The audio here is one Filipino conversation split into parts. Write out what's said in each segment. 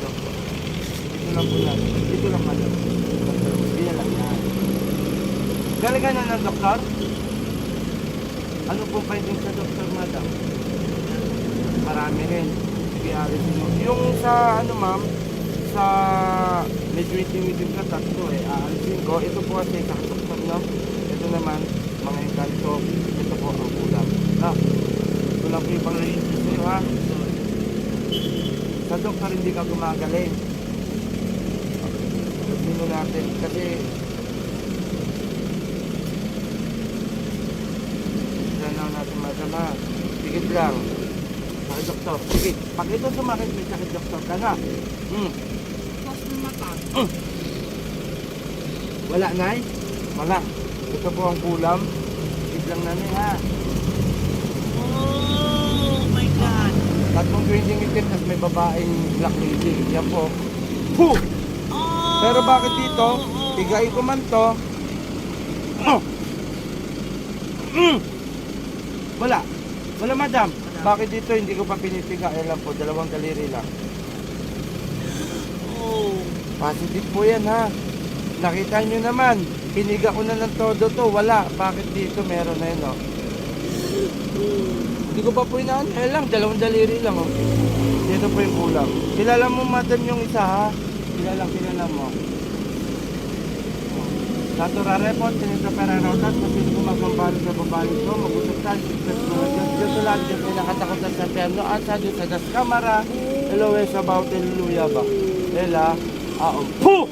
lang po. Dito lang po yan. Dito lang madam. Doktor, Hindi na lang yan. Galing ka na ng doktor? Ano po finding sa doktor, madam? Marami rin. Alisin mo. Yung sa, ano ma'am, sa medyo itim-itim ka tatlo eh, aalisin ko. Ito po kasi sa doktor, no? Ito naman, mga engkanto. Ito po ang kulang. No? Ito lang po yung pang-release ha? Sa doktor, hindi ka gumagaling. Sabihin mo natin, kasi Tanaw natin madam ha. Sigit lang. Sakit doktor. Sige. Pag ito sumakit, may sakit doktor ka na. Hmm. Mata. Wala nay? Wala. Ito po ang kulam. Sigit lang na ha. Tatlong 20 itim, tapos may babaeng black lady. Yan po. Puh! Pero bakit dito? Higain ko man to. Oh! Mm! Wala. Wala madam. Bakit dito hindi ko pa pinipiga? Lang po, dalawang daliri lang. Positive po yan ha. Nakita nyo naman, piniga ko na ng todo to. Wala. Bakit dito meron na yun oh. Hindi ko pa po inaan. Ayan lang, dalawang daliri lang oh. Dito po yung kulang. Kilala mo madam yung isa ha? Kilala, kilala mo. Natura report, sinito pera rotas, masin gumagambalo sa babae ko, magusap tayo, ko, Diyos, Diyos, ulan, Diyos, may nakatakotan sa terno, at sa Diyos, sa das kamara, Eloes about Hallelujah ba? Lela, aom, puh!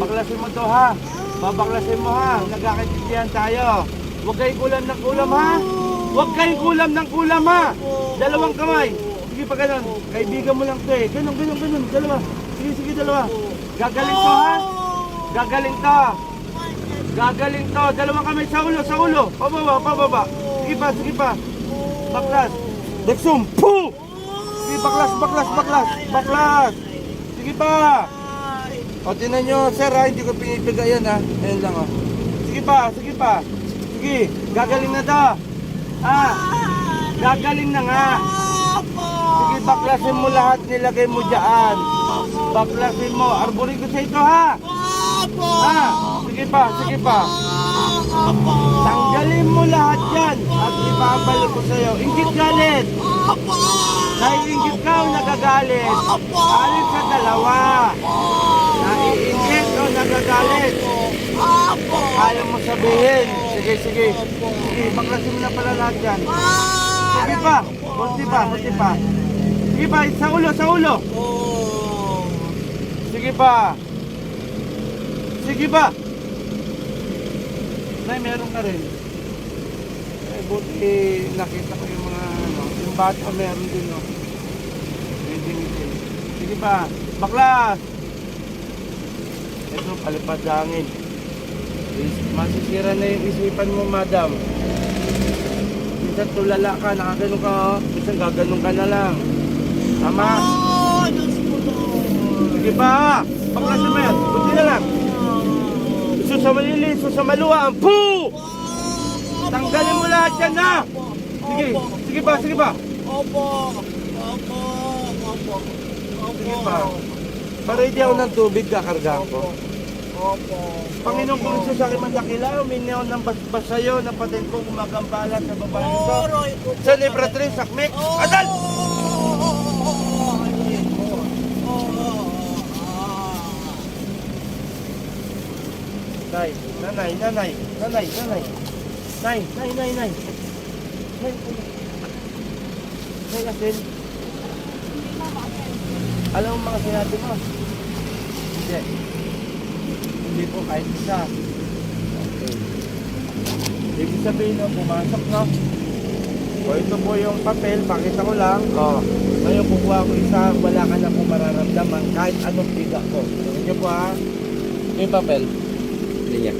Baklasin mo to ha, babaklasin mo ha, nagkakaintindihan tayo. Huwag kayong kulam ng kulam ha, huwag kayong kulam ng kulam ha, dalawang kamay. Sige pa ganun, kaibigan mo lang to eh, ganun, ganun, ganun, dalawa. Sige, sige, dalawa. Gagaling to ha, gagaling to. Gagaling to. Dalawang kamay sa ulo, sa ulo. Pababa, pababa. Sige pa, sige pa. Baklas. Dexum. Puh! Sige, baklas, baklas, baklas. Baklas. Sige pa. O, tinan nyo, sir ha, hindi ko pinipiga yan ha. Ayan lang o. Sige pa, sige pa. Sige, gagaling na to. Ha? Gagaling na nga. Sige, baklasin mo lahat, nilagay mo dyan. Baklasin mo. Arborin ko sa ito ha. Ha? Sige pa, sige pa. Tanggalin mo lahat yan at ibabalik ko sa'yo. Ingit galit. Dahil ingit ka o nagagalit. Alin sa dalawa. Naiingit o nagagalit. Kaya mo sabihin. Sige, sige. Sige, baklasin mo na pala lahat yan. Sige pa. Kunti pa, kunti pa. Sige pa, sa ulo, sa ulo. Sige pa. Sige ba? Nay, meron ka rin. Eh, buti nakita ko yung mga ano, yung bata meron din, no. Medyo ngiti. Sige ba? Baklas! Ito, palipad hangin. Is- Masisira na yung isipan mo, madam. Minsan tulala ka, nakaganon ka, oh. Minsan gaganon ka na lang. Tama? Oh, Diyos ko Lord. Sige pa! Baklasin mo yan. Buti na lang. Iso sa malili, iso sa maluwang. Poo! Tanggalin mo lahat yan na! Sige, sige pa, sige pa. Opo. Opo. Opo. Opo. Sige pa. Para hindi ako ng tubig, kakargaan ko. Opo. Panginoon kung isa sa akin mandakila, uminaw ng basbas sa'yo, na patin ko gumagambala sa babae ko. Oroy ko. Sa Nebratres, Sakmek, Adal! Nay, nanay, nanay, nanay, nanay. Nay, nay, nay, nay. Nay, nay. Nay, asin. Alam mo mga sinabi mo? Hindi. Hindi po kahit isa. Okay. Ibig sabihin no, pumasok no? O ito po yung papel, pakita ko lang. O, ngayon kukuha ko isa, wala ka na po mararamdaman kahit anong biga ko. Tingnan niyo po ha. Ito yung papel. Linya.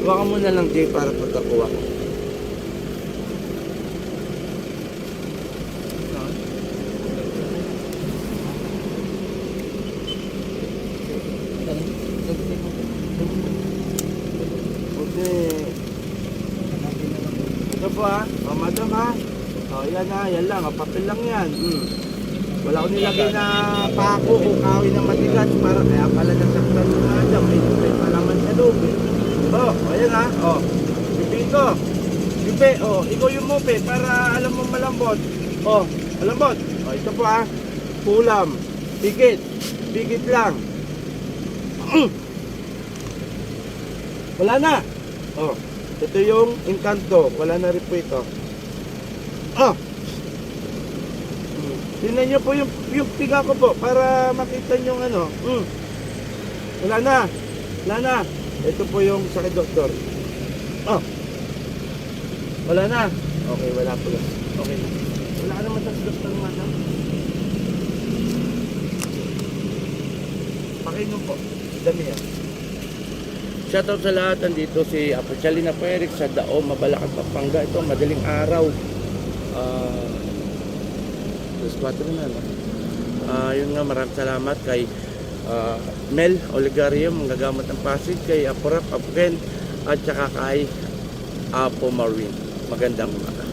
Kuha ka muna lang Jay para pagkakuha ko. Buti. Ito po ha. O, madam ha. O, yan ha. Yan lang. O, papel lang yan. Hmm. Wala ko nilagay na pako o kahoy na matigas para kaya pala nasaktan nga dyan. May, may palaman sa loob eh. Oh, ayan ha. Oh, pipi ko. Pipi, oh, ikaw yung mupe para alam mo malambot. Oh, malambot. Oh, ito po ha. Pulam. Pigit. Pigit lang. Wala na. Oh, ito yung engkanto. Wala na rin po ito. Oh. Tingnan niyo po yung, yung piga ko po para makita niyo yung ano. Mm. Wala na. Wala na. Ito po yung sakit doktor. Oh. Wala na. Okay, wala po lang. Okay. Wala ka naman sa doktor madam. Pakinom po. Dami yan. Shoutout sa lahat. Andito si Apo Chalina po Eric sa Dao, Mabalacan, Pampanga. Ito, madaling araw. Ah... Alas 4 na, no? Ah, yun nga, maraming salamat kay ah, Mel Oligario, manggagamot ng Pasig, kay Apo Rap, Apo Ken, at saka kay Apo Marvin. Magandang umaga.